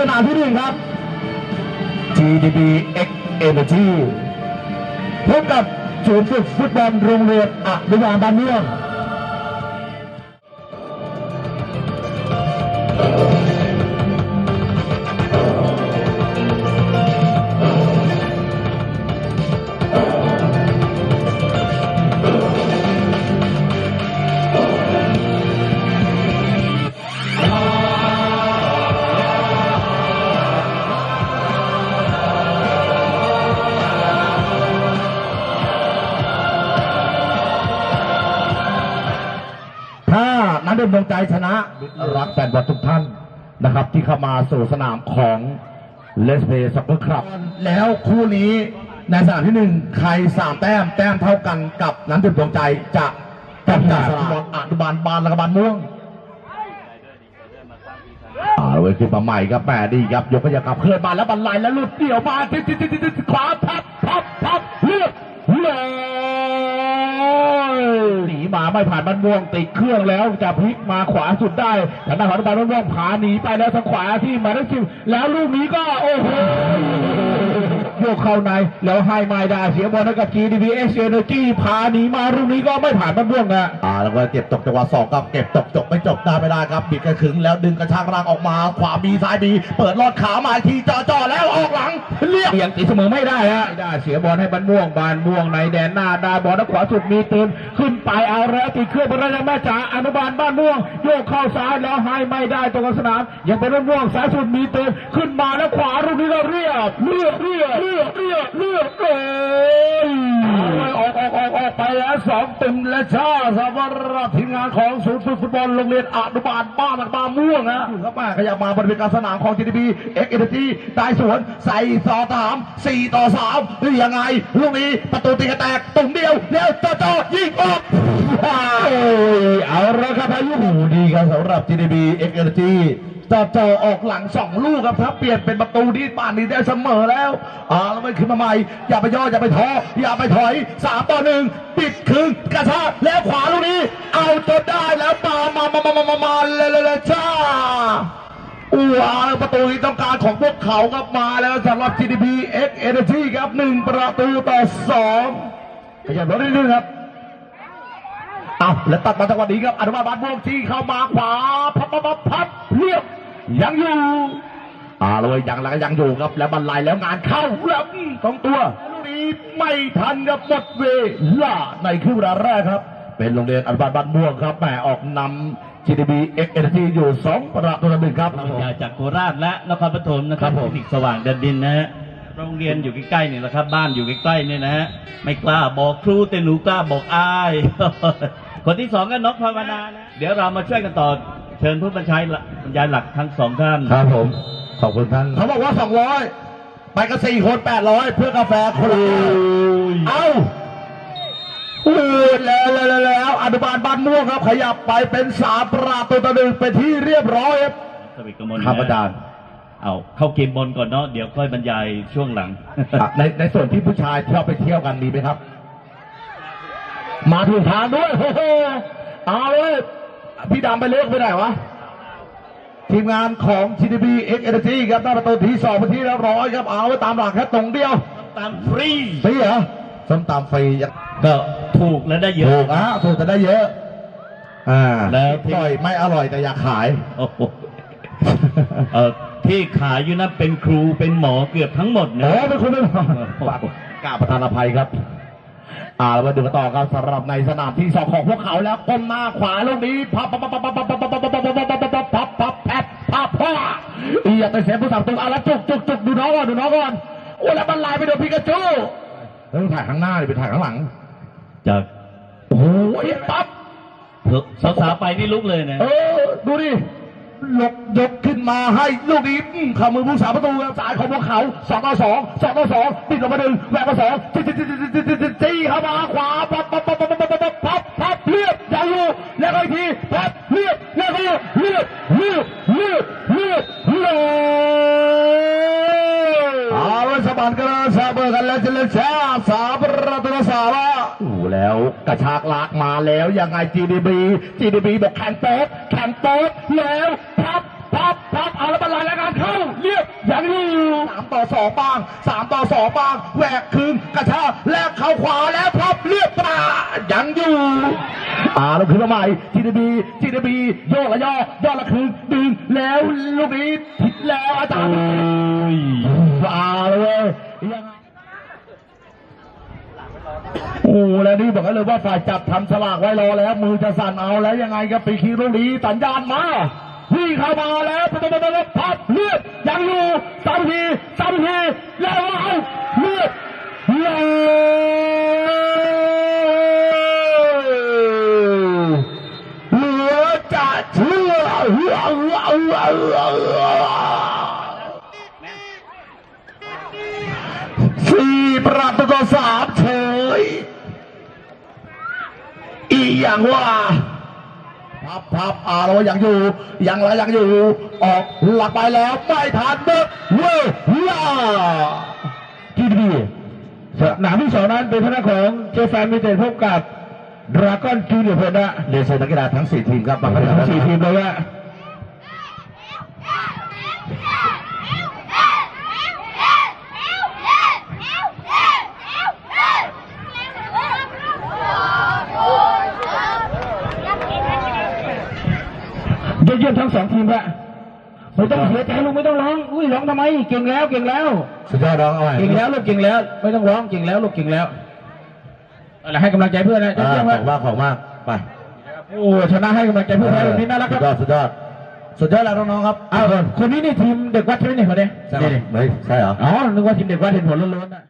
สนามที่หนึ่งครับ GDB X Energy พบกับศูนย์ฝึกฟุตบอลโรงเรียนอนุบาลบ้านเมือง ถ้านักดนดวงใจชนะรักแฟนบอลทุกท่านนะครับ ที่เข้ามาสู่สนามของเลสเบย์ซักเกอร์ครับ แล้วคู่นี้ในสนามที่หนึ่งใครสามแต้มแต้มเท่ากันกับนักดนดวงใจจะจับจากสนามบอลอนุบาลบานและกบาลม่วงอ่าเว้ยขึ้นมาใหม่ครับแหมดีครับ ยกขยับกลับเคลื่อนมาแล้วบรรลัยแล้วหลุดเดี่ยวมาทิศทิศทิศทิศขวาพับพับพับเลือกเลยหนี มาไม่ผ่านบ้านม่วงติดเครื่องแล้วจะพลิกมาขวาสุดได้ทางด้านของบ้านม่วงผาหนีไปแล้วทางขวาที่มายเลขสิบแล้วลูกนี้ก็โอ้โห โยกเข้าใน แล้วให้ไม่ได้เสียบอลให้กับ GDPX Energy พาหนีมาลูกนี้ก็ไม่ผ่านบ้านม่วงนะอ่าแล้วก็เก็บตกจังหวะสองครับเก็บตกจบไม่จบได้ไม่ได้ครับบิดกระขึงแล้วดึงกระชากร่างออกมาขวาบีซ้ายบีเปิดลอดขามาอีกทีจ่อจ่อๆแล้วออกหลังเรียกยังตีเสมอไม่ได้ฮะไม่ได้เสียบอลให้บ้านม่วงบานม่วงในแดนหน้าได้บอลด้านขวาสุดมีเติมขึ้นไปเอาแล้วติดเครื่องไปแล้วยังแม่จ๋าอนุบาลบ้านม่วงโยกเข้าซ้ายแล้วให้ไม่ได้ตรงกลางสนามยังเป็นบ้านม่วงซ้ายสุดมีเติมขึ้นมาแล้วขวาลูกนี้ก็เรียบเรียบเรียบเรียบเรียเรียเอ้ยออกออกออกออกไปแล้วสองเต็มและชาสำหรับทีมงานของศูนย์ฟุตบอลโรงเรียนอนุบาลบ้านบานม่วงนะเข้ามาขยับมาบริเวณกลางสนามของ GDP X Energy ได้สวนใส่ต่อสามสี่ต่อสามหรือยังไงลูกนี้ประตูตีกระแตกตุ่มเดียวแล้วจ่อจอยิงออกโอ้ยเอาละครับพายุดีครับสำหรับ GDP X Energy จ่อจ่ อออกหลังสองลูกครับถ้าเปลี่ยนเป็นประตูที่ป่านนี้ได้เสมอแล้วอ่าแล้วมันขึ้นมาใหม่ อย่าไปย่ออย่าไปท้ออย่าไปถอยสามต่อหนึ่งปิดครึ่งกระชากแล้วขวาลูกนี้ เอาจนได้แล้วมามามามามามามาเลยเลยเจ้าว้าวประตูที่ต้องการของพวกเขาครับมาแล้วสำหรับ GDP X Energy ครับหนึ่งประตูต่อสองขยับรถนิดนึงครับเอาแล้วตัดมาจังหวะนี้ครับอนุบาลบ้านม่วงที่เข้ามาขวาพับพับพับพับเรียบ ยังอยู่อ่าเลยยังแล้วก็ยังอยู่ครับ แล้วบรรลัยแล้วงานเข้าแล้วอืมสองตัวลูกนี้ไม่ทันกับหมดเวลาในครึ่งเวลาแรกครับ เป็นโรงเรียนอนุบาลบ้านม่วงครับแหมออกนำ GDP X Energy อยู่สองประตูต่อหนึ่งครับมาจากโคราชและนครปฐมนะครับครับผมคลินิกสว่างแดนดินนะฮะโรงเรียนอยู่ใกล้ๆนี่แหละครับ บ้านอยู่ใกล้ๆเนี่ยนะฮะไม่กล้าบอกครูแต่หนูกล้าบอกอายคนที่สองก็นกภาวนานะเดี๋ยวเรามาช่วยกันต่อ เชิญผู้บรรยายหลักบรรยายหลักทั้งสองท่านครับผม ขอบคุณท่านเขาบอกว่าสองร้อยไปกันสี่คนแปดร้อยเพื่อกาแฟคนละแก้วเอาอูดแล้วแล้วแล้วแล้วอนุบาลบ้านม่วงครับ ขยับไปเป็นสามประตูต่อหนึ่งเป็นที่เรียบร้อยครับสวิกมลครับอาจารย์เอาเข้าเกมบอลก่อนเนาะเดี๋ยวค่อยบรรยายช่วงหลังอะในในส่วนที่ผู้ชายชอบไปเที่ยวกันมีไหมครับ มาถูกทางด้วยโอ้โหเอาเลย พี่ดำไปเลือกไปไหนวะ ทีมงานของ GDP X Energy ครับได้ประตูที่สองไปนที่เรียบร้อยครับเอาไว้ตามหลักแค่ตรงเดียวตามฟรีฟรีเหรอส้มตำฟรียังก็ถูกและได้เยถูอะกอะถูกจะได้เยอะ อ่าแล้วที่อร่อยไม่อร่อยแต่อยากขายโอ้โหเออที่ขายอยู่นะเป็นครูเป็นหมอเกือบทั้งหมดโอ้นะเป็นคนไม่บอกฝากกราบประธานอภัยครับ อ่าเรามาดูกันต่อครับสำหรับในสนามที่สองของพวกเขาแล้วก้มหน้าขวาลูกนี้พับพับพับพับพับพับพับพับพับพับพับพับพับพับพับแพบพับพ่ออย่าไปเสียผู้สามตัวอะแล้วจุกจุกจุกดูน้องก่อนดูน้องก่อนโอ้แล้วมันลายไปโดนพิกาจูเฮ้ยถ่ายข้างหน้าดิไปถ่ายข้างหลังจากโอ้โหปั๊บสาวๆไปนี่ลุกเลยนะเออดูดิ หลบยกขึ้นมาให้ลูกนี้ขามือผู้สาประตูสายของพวกเขาสองต่อสองสองต่อสองติดลงมาหนึ่งแหวกมาสองจี้จี้จี้จี้จี้จี้จี้เข้ามาขวาปับปับปับปับปับปับปับพับพับเรียบยาวอยู่แล้วก็อีกทีพับเรียบแล้วก็เรียบเรียบเรียบเรียบเรียบเอาละสะบัดกันแล้วสาเบอร์กันแล้วจะเล่นแช่สามประตูสามอะโอ้แล้วกระชากลากมาแล้วยังไง GDB GDB บอกแข่งโป๊ะแข่งโป๊ะแล้ว พับพับพับเอาแล้วบรรลัยแล้วงานเข้าามต่อสองบ้างสามต่อสองบ้างแหวกคืนกระชากแลกเข้าขวาแล้วพับเรียบตายังอยู่อ่าแล้วคืนมาใหม่จีดีบีจีดีบีโยกละย่อย่อละคืนดึงแล้วลูกนี้ผิดแล้วอาจารย์อ่าเลยเว้ยยังไงโอ้แล้วนี่บอกให้เลยว่าฝ่ายจับทำสลากไว้รอแล้ว มือจะสั่นเอาแล้วยังไงครับปีคีรุ่งนี้สัญญาณมา วิ่งเข้ามาแล้วปั๊บปั๊บปั๊บปั๊บพับเลือดยังอยู่สามทีสามทีแล้วเอาเลือดเลืเหลือจะเชื่อสี่ประตูต่อสามเฉยอีอย่างว่า พับพับอาเรายังอยู่ ยังละยังอยู่ ออกหลักไปแล้วไม่ทันเบิกเว้ยล่าทีดีสนามที่สองนั้นเป็นทางด้านของเจแฟนมิเตนพบกับดราก้อนจูเนียร์เพนนะเรียนเชิญนักกีฬาทั้ง4ทีมครับบางทั้งสี่ทีมเลยว่า เยี่ยมๆทั้งสองทีมฮะไม่ต้องเสียใจลูกไม่ต้องร้อง อุ้ยร้องทำไม เก่งแล้วเก่งแล้วสุดยอดน้องเอาใหม่เก่งแล้วลูกเก่งแล้ว ไม่ต้องร้องเก่งแล้วลูกเก่งแล้วอะไรให้กำลังใจเพื่อนนะอ่าเยี่ยมขๆองมากของมากไปโอ้ชนะให้กำลังใจเพื่อนแบบนี้น่ารักคสุรัดยอบดสุดยอดสุดยอดแล้วน้องๆครับอ้าวคนนี้นี่ทีมเด็กวัดใช่ไหมเนี่ยคนนี้ใช่ไหมไม่ใช่เหรออ๋อนึกว่าทีมเด็กวัดเห็นผลล้วนๆนะ